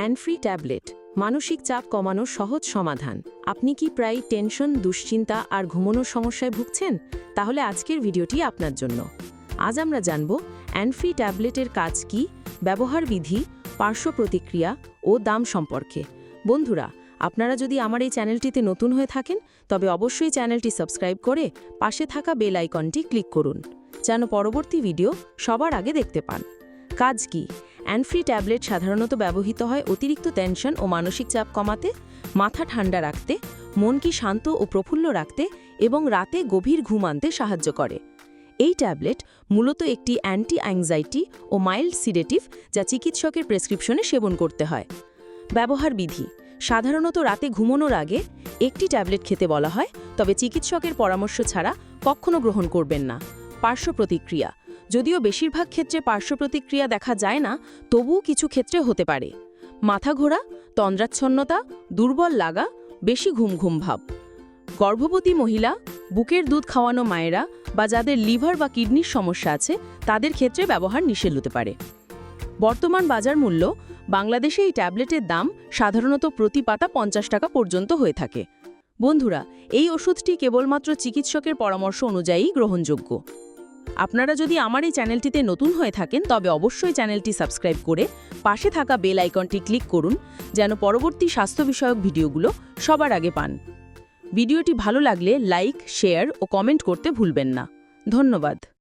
অ্যানফ্রি tablet মানসিক চাপ কমানোর সহজ সমাধান। আপনি কি প্রায় টেনশন, দুশ্চিন্তা আর ঘুমানোর সমস্যায় ভুগছেন? তাহলে আজকের ভিডিওটি আপনার জন্য। আজ আমরা জানব অ্যানফ্রি ট্যাবলেটের কাজ কি, ব্যবহার বিধি, পার্শ্ব প্রতিক্রিয়া ও দাম সম্পর্কে। বন্ধুরা, আপনারা যদি আমার এই চ্যানেলটিতে নতুন হয়ে থাকেন, তবে অবশ্যই চ্যানেলটি সাবস্ক্রাইব করে পাশে থাকা বেল আইকনটি ক্লিক করুন, যেন পরবর্তী ভিডিও সবার আগে দেখতে পান। কাজ কি? অ্যানফ্রি ট্যাবলেট সাধারণত ব্যবহৃত হয় অতিরিক্ত টেনশন ও মানসিক চাপ কমাতে, মাথা ঠান্ডা রাখতে মনকে শান্ত ও প্রফুল্ল রাখতে এবং রাতে গভীর ঘুম আনতে সাহায্য করে। এই ট্যাবলেট মূলত একটি অ্যান্টি অ্যাংজাইটি ও মাইল্ড সিডেটিভ যা চিকিৎসকের প্রেসক্রিপশনে সেবন করতে হয়। ব্যবহার বিধি, সাধারণত রাতে ঘুমানোর আগে একটি ট্যাবলেট খেতে বলা হয়, তবে চিকিৎসকের পরামর্শ ছাড়া কখনো গ্রহণ করবেন না। পার্শ্ব প্রতিক্রিয়া যদিও বেশিরভাগ ক্ষেত্রে পার্শ্ব প্রতিক্রিয়া দেখা যায় না, তবুও কিছু ক্ষেত্রে হতে পারে। মাথা ঘোরা তন্দ্রাচ্ছন্নতা, দুর্বল লাগা, বেশি ঘুম ঘুম ভাব। গর্ভবতী মহিলা, বুকের দুধ খাওয়ানো মায়েরা বা যাদের লিভার বা কিডনির সমস্যা আছে, তাদের ক্ষেত্রে ব্যবহার নিষেধ হতে পারে। বর্তমান বাজার মূল্য, বাংলাদেশে এই ট্যাবলেটের দাম সাধারণত প্রতি পাতা পঞ্চাশ টাকা পর্যন্ত হয়ে থাকে। বন্ধুরা, এই ওষুধটি কেবলমাত্র চিকিৎসকের পরামর্শ অনুযায়ী গ্রহণযোগ্য। আপনারা যদি আমার এই চ্যানেলটিতে নতুন হয়ে থাকেন, তবে অবশ্যই চ্যানেলটি সাবস্ক্রাইব করে পাশে থাকা বেল আইকনটি ক্লিক করুন, যেন পরবর্তী স্বাস্থ্য বিষয়ক ভিডিওগুলো সবার আগে পান। ভিডিওটি ভালো লাগলে লাইক, শেয়ার ও কমেন্ট করতে ভুলবেন না। ধন্যবাদ।